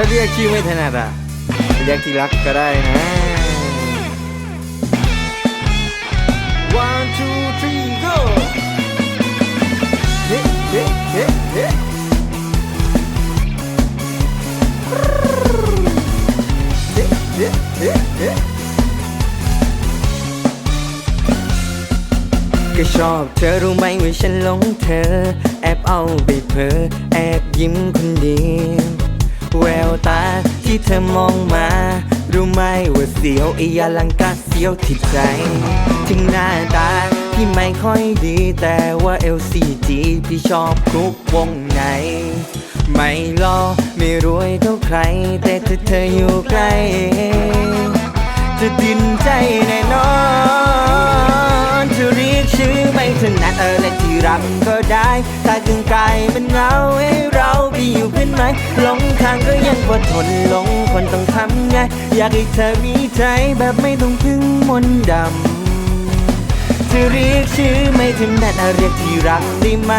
ถ้าเรียกชื่อไม่ถนัดอะเรียกที่รักก็ได้นะ one two three go เฮ้เฮ้เฮ้เฮ้เฮ้เฮ้เฮ้ก็ชอบเธอรู้ไหมว่าฉันหลงเธอ แอบเอาไปเพ้อแอบยิ้มคนเดียว ววตาที่เธอมองมา รู้ไหมว่าเสียวอียาลังกาเสียวที่ใจ ถึงหน้าตาที่ไม่ค่อยดีแต่ว่า LCG พี่ชอบทุกวงในไม่รอไม่รวยเท่าใคร แต่ถ้าเธออยู่ใกล้ จะดินใจแน่นอนจะเรียกชื่อไม่ถนัดเออและที่รักก็ได้ ถ้าถึงกายเป็นเงาเอยู่เพื่อนไหลงทางก็ยังพอทนหลงคนต้องทำไง อยากให้เธอมีใจแบบไม่ต้องพึ่งมนต์ดำจะเรียกชื่อไม่ถนัดอะเรียกที่รักได้ไหม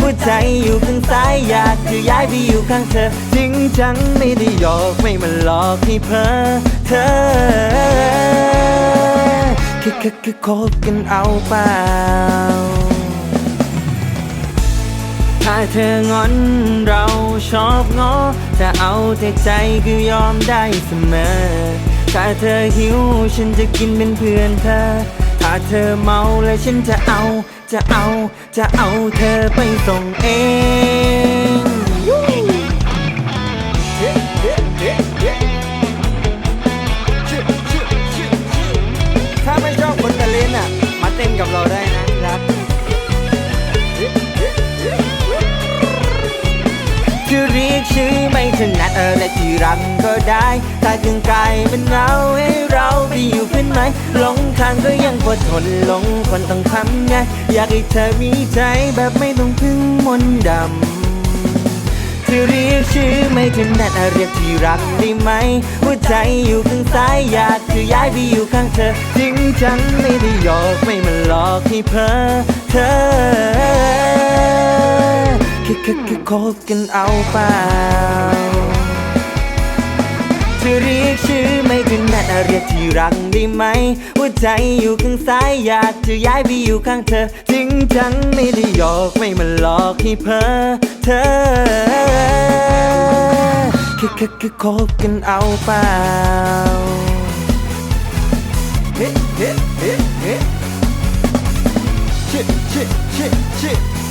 หัวใจอยู่ข้างซ้ายอยากจะย้ายไปอยู่ข้างเธอ จริงจังไม่ได้หยอกไม่มาหลอกให้เพ้อเธอแค่แค่แค่คบกันเอาเปล่า ถ้าเธองอนเราชอบง้อถ้าเอาแต่ใจก็ยอมได้เสมอ ถ้าเธอหิวฉันจะกินเป็นเพื่อนเธอ ถ้าเธอเมาแล้วฉันจะเอา จะเอา จะเอาเธอไปส่งเอง ก็ได้ ถ้าถึงกายเป็นเงาให้เราไปอยู่เพื่อนไหมหลงทางก็ยังพอทนหลงคนต้องทำไง อยากให้เธอมีใจแบบไม่ต้องพึ่งมนต์ดำจะเรียกชื่อไม่ถนัดอะเรียกที่รักได้ไหมหัวใจอยู่ข้างซ้ายอยากจะย้ายไปอยู่ข้างเธอจริงจังไม่ได้หยอกไม่มาหลอกให้เพ้อเธอแค่แค่แค่คบกันเอาเปล่า จะเรียกชื่อไม่ถนัดอะเรียกที่รักได้ไหมหัวใจอยู่ข้างซ้ายอยากจะย้ายไปอยู่ข้างเธอจริงจังไม่ได้หยอกไม่มาหลอกให้เพ้อเธอแค่แค่แค่คบกันเอาเปล่าเฮ้เฮ้เฮ้เฮ้ชิชิชิชิ